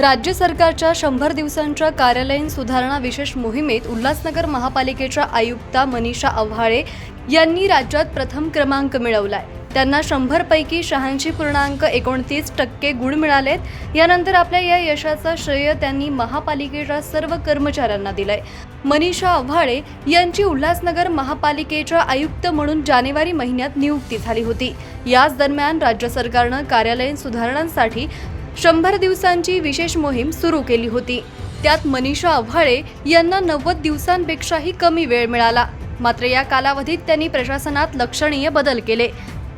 राज्य सरकारच्या शंभर दिवसांच्या कार्यालयीन सुधारणा विशेष मोहिमेत उल्हासनगर महापालिकेच्या आयुक्ता मनीषा आव्हाळे यांनी राज्यात प्रथम क्रमांक मिळवलाय. त्यांना शंभर पैकी शहाऐंशी पूर्णांक एकोणतीस टक्के गुण मिळालेत. यानंतर आपल्या या यशाचा श्रेय त्यांनी महापालिकेच्या सर्व कर्मचाऱ्यांना दिलाय. मनीषा आव्हाळे यांची उल्हासनगर महापालिकेच्या आयुक्त म्हणून जानेवारी महिन्यात नियुक्ती झाली होती. याच दरम्यान राज्य सरकारनं कार्यालयीन सुधारणांसाठी शंभर दिवसांची विशेष मोहीम सुरू केली होती. त्यात मनीषा आव्हाळे यांना नव्वद दिवसांपेक्षाही कमी वेळ मिळाला. मात्र या कालावधीत त्यांनी प्रशासनात लक्षणीय बदल केले.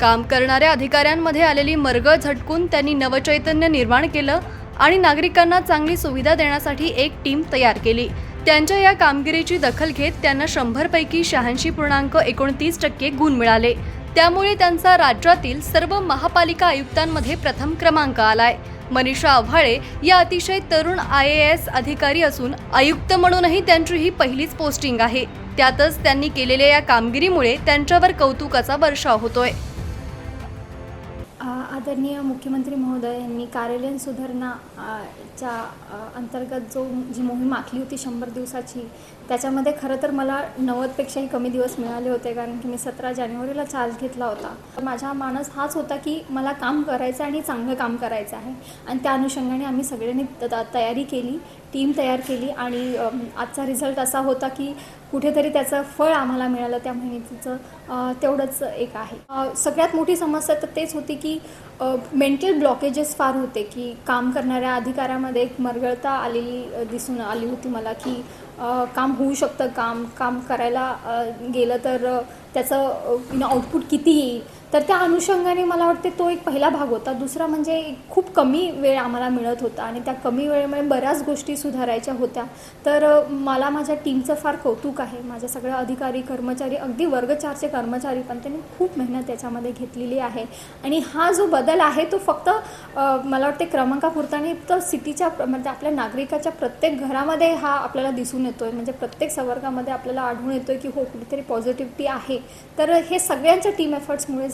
काम करणाऱ्या अधिकाऱ्यांमध्ये आलेली मरगळ झटकून त्यांनी नवचैतन्य निर्माण केलं आणि नागरिकांना चांगली सुविधा देण्यासाठी एक टीम तयार केली. त्यांच्या या कामगिरीची दखल घेत त्यांना शंभरपैकी शहाऐंशी पूर्णांक एकोणतीस टक्के गुण मिळाले. त्यामुळे त्यांचा राज्यातील सर्व महापालिका आयुक्तांमध्ये प्रथम क्रमांक आलाय. मनीषा आव्हाळे या अतिशय तरुण आय ए एस अधिकारी असून आयुक्त म्हणूनही त्यांची ही पहिलीच पोस्टिंग आहे. त्यातच त्यांनी केलेल्या या कामगिरीमुळे त्यांच्यावर कौतुकाचा वर्षाव होतोय. आदरणीय मुख्यमंत्री महोदय यांनी कार्यालयीन सुधारणा च्या अंतर्गत जो जी मोहीम आखली होती शंभर दिवसाची त्याच्यामध्ये खरं तर मला नव्वदपेक्षाही कमी दिवस मिळाले होते कारण की मी सतरा जानेवारीला चार्ज घेतला होता. माझा मानस हाच होता की मला काम करायचं आहे आणि चांगलं काम करायचं आहे. आणि त्या अनुषंगाने आम्ही सगळ्यांनी त- तयारी केली टीम तयार केली आणि आजचा रिझल्ट असा होता की कुठेतरी त्याचं फळ आम्हाला मिळालं त्या मेहनतीचं तेवढंच एक आहे. सगळ्यात मोठी समस्या तर तेच होती की मेंटल ब्लॉकेजेस फार होते की काम करणाऱ्या अधिकाऱ्यामध्ये एक मरगळता आलेली दिसून आली होती मला की काम होऊ शकतं काम काम करायला गेलं तर त्याचं आउटपुट किती येईल तर त्या अनुषंगाने मला वाटते तो एक पहिला भाग होता. दुसरा म्हणजे खूप कमी वेळ आम्हाला मिळत होता आणि त्या कमी वेळेमुळे बऱ्याच गोष्टी सुधारायच्या होत्या. तर मला माझ्या टीमचं फार कौतुक आहे. माझ्या सगळ्या अधिकारी कर्मचारी अगदी वर्ग चारचे कर्मचारी पण त्यांनी खूप मेहनत त्याच्यामध्ये घेतलेली आहे. आणि हा जो बदल आहे तो फक्त मला वाटते क्रमांकापुरता नाही तर सिटीच्या म्हणजे आपल्या नागरिकाच्या प्रत्येक घरामध्ये हा आपल्याला दिसून येतोय. म्हणजे प्रत्येक संवर्गामध्ये आपल्याला आढळून येतोय की हो कुठेतरी पॉझिटिव्हिटी आहे. तर हे सगळ्यांच्या टीम एफर्ट्समुळे